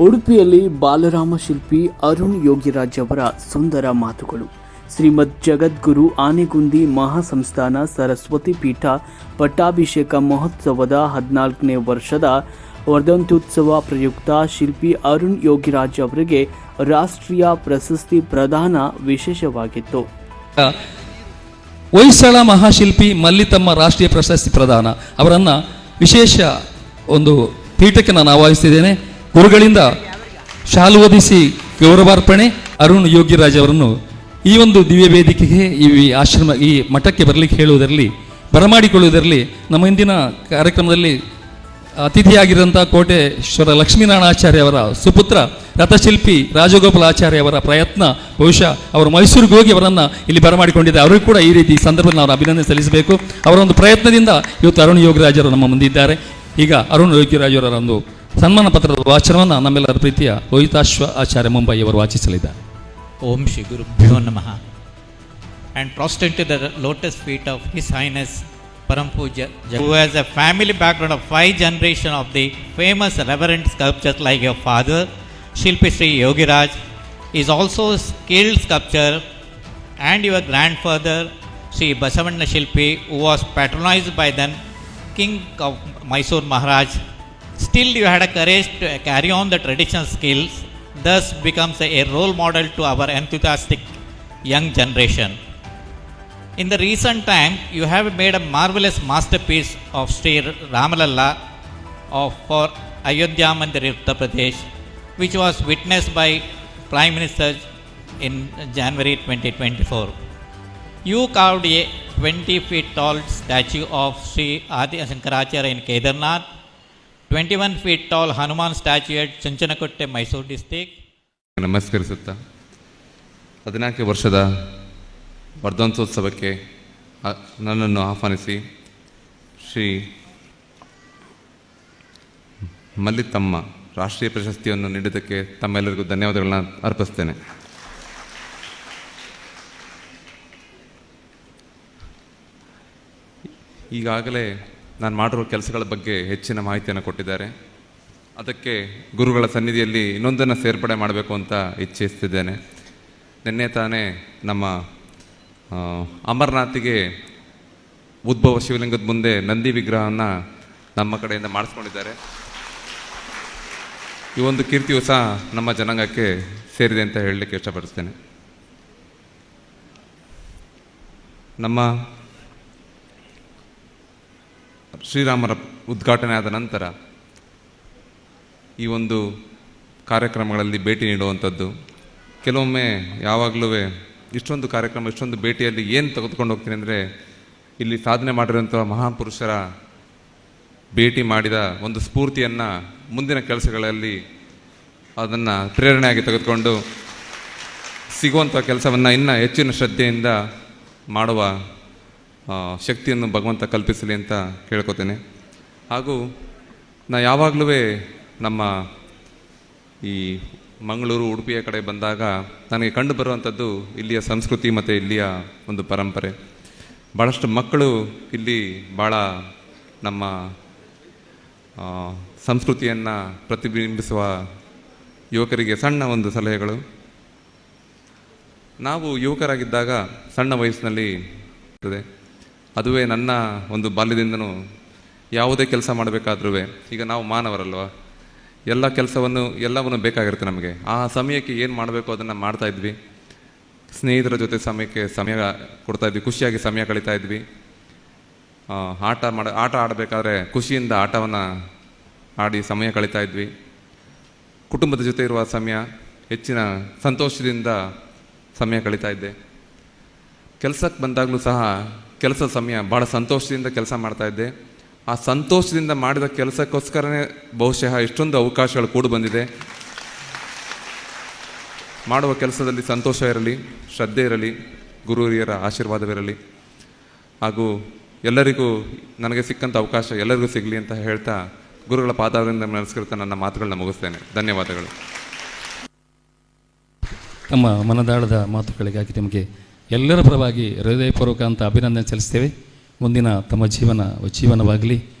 ಉಡುಪಿಯಲ್ಲಿ ಬಾಲರಾಮ ಶಿಲ್ಪಿ, ಅರುಣ್ ಯೋಗಿರಾಜ್ ಅವರ ಸುಂದರ ಮಾತುಗಳು. ಶ್ರೀಮದ್ ಜಗದ್ಗುರು ಆನೆಗುಂದಿ ಮಹಾಸಂಸ್ಥಾನ ಸರಸ್ವತಿ ಪೀಠ ಪಟ್ಟಾಭಿಷೇಕ ಮಹೋತ್ಸವದ ಹದಿನಾಲ್ಕನೇ ವರ್ಷದ ವರ್ಧಂತ್ಯುತ್ಸವ ಪ್ರಯುಕ್ತ ಶಿಲ್ಪಿ ಅರುಣ್ ಯೋಗಿರಾಜ್ ಅವರಿಗೆ ರಾಷ್ಟ್ರೀಯ ಪ್ರಶಸ್ತಿ ಪ್ರದಾನ ವಿಶೇಷವಾಗಿತ್ತು. ಹೊಯ್ಸಳ ಮಹಾಶಿಲ್ಪಿ ಮಲ್ಲಿತಮ್ಮ ರಾಷ್ಟ್ರೀಯ ಪ್ರಶಸ್ತಿ ಪ್ರದಾನ. ಅವರನ್ನು ವಿಶೇಷ ಒಂದು ಪೀಠಕ್ಕೆ ನಾನು ಆಹ್ವಾನಿಸ್ತಿದ್ದೇನೆ. ಗುರುಗಳಿಂದ ಶಾಲು ಓದಿಸಿ ಗೌರವಾರ್ಪಣೆ ಅರುಣ್ ಯೋಗಿರಾಜ್ ಅವರನ್ನು ಈ ಒಂದು ದಿವ್ಯ ವೇದಿಕೆಗೆ ಈ ಆಶ್ರಮ ಈ ಮಠಕ್ಕೆ ಬರಲಿಕ್ಕೆ ಹೇಳುವುದರಲ್ಲಿ, ಬರಮಾಡಿಕೊಳ್ಳುವುದರಲ್ಲಿ ನಮ್ಮ ಇಂದಿನ ಕಾರ್ಯಕ್ರಮದಲ್ಲಿ ಅತಿಥಿಯಾಗಿರುವಂಥ ಕೋಟೇಶ್ವರ ಲಕ್ಷ್ಮೀನಾರಾಯಣಾಚಾರ್ಯ ಅವರ ಸುಪುತ್ರ ರಥಶಿಲ್ಪಿ ರಾಜಗೋಪಾಲ ಆಚಾರ್ಯ ಅವರ ಪ್ರಯತ್ನ, ಬಹುಶಃ ಅವರು ಮೈಸೂರಿಗೆ ಹೋಗಿ ಅವರನ್ನು ಇಲ್ಲಿ ಬರಮಾಡಿಕೊಂಡಿದ್ದಾರೆ. ಅವರಿಗೂ ಕೂಡ ಈ ರೀತಿ ಸಂದರ್ಭದಲ್ಲಿ ನಾವು ಅಭಿನಂದನೆ ಸಲ್ಲಿಸಬೇಕು. ಅವರ ಒಂದು ಪ್ರಯತ್ನದಿಂದ ಇವತ್ತು ಅರುಣ್ ಯೋಗರಾಜರು ನಮ್ಮ ಮುಂದಿದ್ದಾರೆ. ಈಗ ಅರುಣ್ ಯೋಗಿರಾಜ್ ಅವರ ಒಂದು ಸನ್ಮಾನ ಪತ್ರದ ವಾಚನವನ್ನು ನಮ್ಮೆಲ್ಲರ ಪ್ರೀತಿಯ ಲೋಹಿತಾಶ್ವ ಆಚಾರ್ಯ ಮುಂಬೈ ಅವರು ವಾಚಿಸಲಿದ್ದಾರೆ Om Shri Guru Bhyo Namaha and prostrate to the lotus feet of His Highness Param Puja, who has a family background of five generation of the famous reverend sculptors like your father, Shilpi Sri Yogiraj, is also a skilled sculptor, and your grandfather, Sri Basavanna Shilpi, who was patronized by then King of Still, you had a courage to carry on the traditional skills, thus becomes a, a role model to our enthusiastic young generation. In the recent time, you have made a marvelous masterpiece of Sri Ramalalla of for Ayodhya Mandir, Uttar Pradesh, which was witnessed by Prime Minister in January 2024. You carved a 20 feet tall statue of Sri Adi Shankaracharya in Kedarnath, 21 feet tall Hanuman statue at Chanchanakotte, Mysuru district, ನಮಸ್ಕರಿಸುತ್ತಾ ಹದಿನಾಲ್ಕು ವರ್ಷದ ವರ್ಧಂತೋತ್ಸವಕ್ಕೆ ನನ್ನನ್ನು ಆಹ್ವಾನಿಸಿ ಶ್ರೀ ಮಲ್ಲಿತಮ್ಮ ರಾಷ್ಟ್ರೀಯ ಪ್ರಶಸ್ತಿಯನ್ನು ನೀಡಿದ್ದಕ್ಕೆ ತಮ್ಮೆಲ್ಲರಿಗೂ ಧನ್ಯವಾದಗಳನ್ನ ಅರ್ಪಿಸ್ತೇನೆ. ಈಗಾಗಲೇ ನಾನು ಮಾಡಿರೋ ಕೆಲಸಗಳ ಬಗ್ಗೆ ಹೆಚ್ಚಿನ ಮಾಹಿತಿಯನ್ನು ಕೊಟ್ಟಿದ್ದಾರೆ. ಅದಕ್ಕೆ ಗುರುಗಳ ಸನ್ನಿಧಿಯಲ್ಲಿ ಇನ್ನೊಂದನ್ನು ಸೇರ್ಪಡೆ ಮಾಡಬೇಕು ಅಂತ ಇಚ್ಛಿಸ್ತಿದ್ದೇನೆ. ನಿನ್ನೆ ತಾನೇ ನಮ್ಮ ಅಮರನಾಥಿಗೆ ಉದ್ಭವ ಶಿವಲಿಂಗದ ಮುಂದೆ ನಂದಿ ವಿಗ್ರಹವನ್ನು ನಮ್ಮ ಕಡೆಯಿಂದ ಮಾಡಿಸ್ಕೊಂಡಿದ್ದಾರೆ. ಈ ಒಂದು ಕೀರ್ತಿಯು ಸಹ ನಮ್ಮ ಜನಾಂಗಕ್ಕೆ ಸೇರಿದೆ ಅಂತ ಹೇಳಲಿಕ್ಕೆ ಇಷ್ಟಪಡಿಸ್ತೇನೆ. ನಮ್ಮ ಶ್ರೀರಾಮರ ಉದ್ಘಾಟನೆ ಆದ ನಂತರ ಈ ಒಂದು ಕಾರ್ಯಕ್ರಮಗಳಲ್ಲಿ ಭೇಟಿ ನೀಡುವಂಥದ್ದು. ಕೆಲವೊಮ್ಮೆ ಯಾವಾಗಲೂ ಇಷ್ಟೊಂದು ಕಾರ್ಯಕ್ರಮ, ಇಷ್ಟೊಂದು ಭೇಟಿಯಲ್ಲಿ ಏನು ತೆಗೆದುಕೊಂಡು ಹೋಗ್ತೀನಿ ಅಂದರೆ ಇಲ್ಲಿ ಸಾಧನೆ ಮಾಡಿರುವಂಥ ಮಹಾಪುರುಷರ ಭೇಟಿ ಮಾಡಿದ ಒಂದು ಸ್ಫೂರ್ತಿಯನ್ನು ಮುಂದಿನ ಕೆಲಸಗಳಲ್ಲಿ ಅದನ್ನು ಪ್ರೇರಣೆಯಾಗಿ ತೆಗೆದುಕೊಂಡು ಸಿಗುವಂಥ ಕೆಲಸವನ್ನು ಇನ್ನೂ ಹೆಚ್ಚಿನ ಶ್ರದ್ಧೆಯಿಂದ ಮಾಡುವ ಶಕ್ತಿಯನ್ನು ಭಗವಂತ ಕಲ್ಪಿಸಲಿ ಅಂತ ಕೇಳ್ಕೊತೇನೆ. ಹಾಗೂ ನಾ ಯಾವಾಗಲೂ ನಮ್ಮ ಈ ಮಂಗಳೂರು, ಉಡುಪಿಯ ಕಡೆ ಬಂದಾಗ ನನಗೆ ಕಂಡು ಬರುವಂಥದ್ದು ಇಲ್ಲಿಯ ಸಂಸ್ಕೃತಿ ಮತ್ತು ಇಲ್ಲಿಯ ಒಂದು ಪರಂಪರೆ. ಭಾಳಷ್ಟು ಮಕ್ಕಳು ಇಲ್ಲಿ ಭಾಳ ನಮ್ಮ ಸಂಸ್ಕೃತಿಯನ್ನು ಪ್ರತಿಬಿಂಬಿಸುವ ಯುವಕರಿಗೆ ಸಣ್ಣ ಒಂದು ಸಲಹೆಗಳು. ನಾವು ಯುವಕರಾಗಿದ್ದಾಗ ಸಣ್ಣ ವಯಸ್ಸಿನಲ್ಲಿ ಅದುವೇ ನನ್ನ ಒಂದು ಬಾಲ್ಯದಿಂದನೂ ಯಾವುದೇ ಕೆಲಸ ಮಾಡಬೇಕಾದ್ರೂ ಈಗ ನಾವು ಮಾನವರಲ್ವ? ಎಲ್ಲ ಕೆಲಸವನ್ನು, ಎಲ್ಲವನ್ನು ಬೇಕಾಗಿರುತ್ತೆ ನಮಗೆ. ಆ ಸಮಯಕ್ಕೆ ಏನು ಮಾಡಬೇಕು ಅದನ್ನು ಮಾಡ್ತಾ ಇದ್ವಿ. ಸ್ನೇಹಿತರ ಜೊತೆ ಸಮಯಕ್ಕೆ ಸಮಯ ಕೊಡ್ತಾ ಇದ್ವಿ, ಖುಷಿಯಾಗಿ ಸಮಯ ಕಳೀತಾ ಇದ್ವಿ. ಆಟ ಮಾಡ, ಆಟ ಆಡಬೇಕಾದ್ರೆ ಖುಷಿಯಿಂದ ಆಟವನ್ನು ಆಡಿ ಸಮಯ ಕಳೀತಾ ಇದ್ವಿ. ಕುಟುಂಬದ ಜೊತೆ ಇರುವ ಸಮಯ, ಹೆಚ್ಚಿನ ಸಂತೋಷದಿಂದ ಸಮಯ ಕಳೀತಾ ಇದ್ದೆ. ಕೆಲಸಕ್ಕೆ ಬಂದಾಗಲೂ ಸಹ ಕೆಲಸ ಸಮಯ ಭಾಳ ಸಂತೋಷದಿಂದ ಕೆಲಸ ಮಾಡ್ತಾ ಇದ್ದೆ. ಆ ಸಂತೋಷದಿಂದ ಮಾಡಿದ ಕೆಲಸಕ್ಕೋಸ್ಕರನೇ ಬಹುಶಃ ಇಷ್ಟೊಂದು ಅವಕಾಶಗಳು ಕೂಡ ಬಂದಿದೆ. ಮಾಡುವ ಕೆಲಸದಲ್ಲಿ ಸಂತೋಷ ಇರಲಿ, ಶ್ರದ್ಧೆ ಇರಲಿ ಗುರು ಹಿರಿಯರ ಆಶೀರ್ವಾದವಿರಲಿ. ಹಾಗೂ ಎಲ್ಲರಿಗೂ ನನಗೆ ಸಿಕ್ಕಂಥ ಅವಕಾಶ ಎಲ್ಲರಿಗೂ ಸಿಗಲಿ ಅಂತ ಹೇಳ್ತಾ ಗುರುಗಳ ಪಾದಾರದಿಂದ ನಮಸ್ಕರಿಸ್ತಾ ನನ್ನ ಮಾತುಗಳನ್ನ ಮುಗಿಸ್ತೇನೆ. ಧನ್ಯವಾದಗಳು. ತಮ್ಮ ಮನದಾಳದ ಮಾತುಗಳಿಗಾಗಿ ನಿಮಗೆ ಎಲ್ಲರ ಪರವಾಗಿ ಹೃದಯಪೂರ್ವಕ ಅಂತ ಅಭಿನಂದನೆ ಸಲ್ಲಿಸ್ತೇವೆ. ಮುಂದಿನ ತಮ್ಮ ಜೀವನ ಜೀವನವಾಗಲಿ.